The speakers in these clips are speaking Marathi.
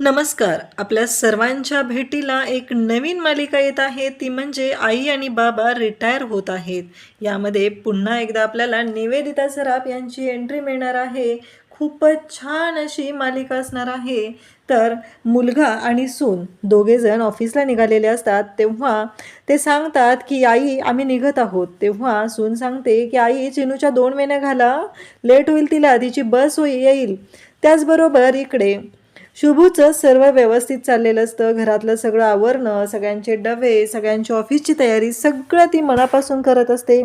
नमस्कार. आपल्या सर्वांच्या भेटीला एक नवीन मालिका येत आहे. ती म्हणजे आई आणि बाबा रिटायर होत आहेत. यामध्ये पुन्हा एकदा आपल्याला निवेदिता सराफ यांची एंट्री मिळणार आहे. खूपच छान अशी मालिका असणार आहे. तर मुलगा आणि सून दोघेजण ऑफिसला निघालेले असतात. तेव्हा ते सांगतात की आई आम्ही निघत आहोत. तेव्हा सून सांगते की आई चिनूच्या दोन महिन्या घाला. लेट होईल तिला. तिची बस होई येईल. त्याचबरोबर इकडे शुभूचं सर्व व्यवस्थित चाललेलं असतं. घरातलं सगळं आवरणं सगळ्यांचे डबे सगळ्यांची ऑफिसची तयारी सगळं ती मनापासून करत असते.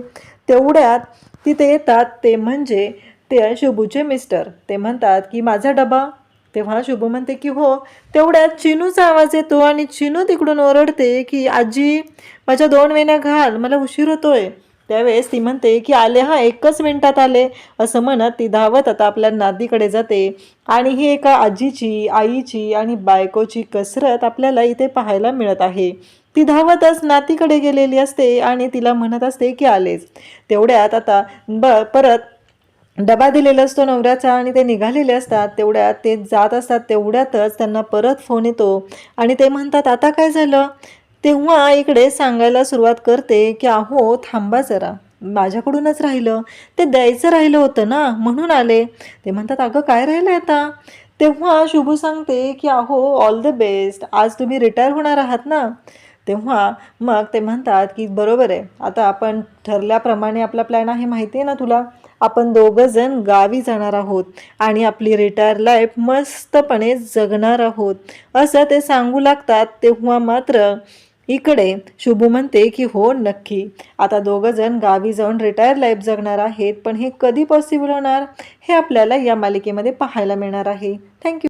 तेवढ्यात तिथे येतात ते म्हणजे ते शुभूचे मिस्टर. ते म्हणतात की माझा डबा. तेव्हा शुभू म्हणते की हो. तेवढ्यात चिनूचा आवाज येतो आणि चिनू तिकडून ओरडते की आजी माझ्या दोन वेण्या घाल. मला उशीर होतोय. त्यावेळेस ती म्हणते की आले हा एकच मिनिटात आले असं म्हणत ती धावत आता आपल्या नादीकडे जाते. आणि ही एका आजीची आईची आणि बायकोची कसरत आपल्याला इथे पाहायला मिळत आहे. ती धावतच नातीकडे गेलेली असते आणि तिला म्हणत असते की आलेच. तेवढ्यात आता ब परत डबा दिलेला असतो नवऱ्याचा आणि ते निघालेले असतात. तेवढ्यात ते जात असतात. तेवढ्यातच त्यांना परत फोन येतो. आणि ते म्हणतात आता काय झालं? तेव्हा इकडे सांगायला सुरुवात करते की अहो थांबा जरा. माझ्याकडूनच राहिलं. ते द्यायचं राहिलं होतं ना म्हणून आले. ते म्हणतात अगं काय राहिलं आता? तेव्हा शुभू सांगते की अहो ऑल द बेस्ट आज तुम्ही रिटायर होणार आहात ना? तेव्हा मग ते म्हणतात की बरोबर आहे. आता आपण ठरल्याप्रमाणे आपला प्लॅन आहे माहिती आहे ना तुला? आपण दोघं जण गावी जाणार आहोत आणि आपली रिटायर लाईफ मस्तपणे जगणार आहोत. असं ते सांगू लागतात तेव्हा मात्र इकडे शुभू म्हणते की हो नक्की. आता दोघं जण गावी जाऊन रिटायर लाईफ जगणार आहेत पण हे कधी पॉसिबल होणार? हे आपल्याला या मालिकेमध्ये पाहायला मिळणार आहे. थँक्यू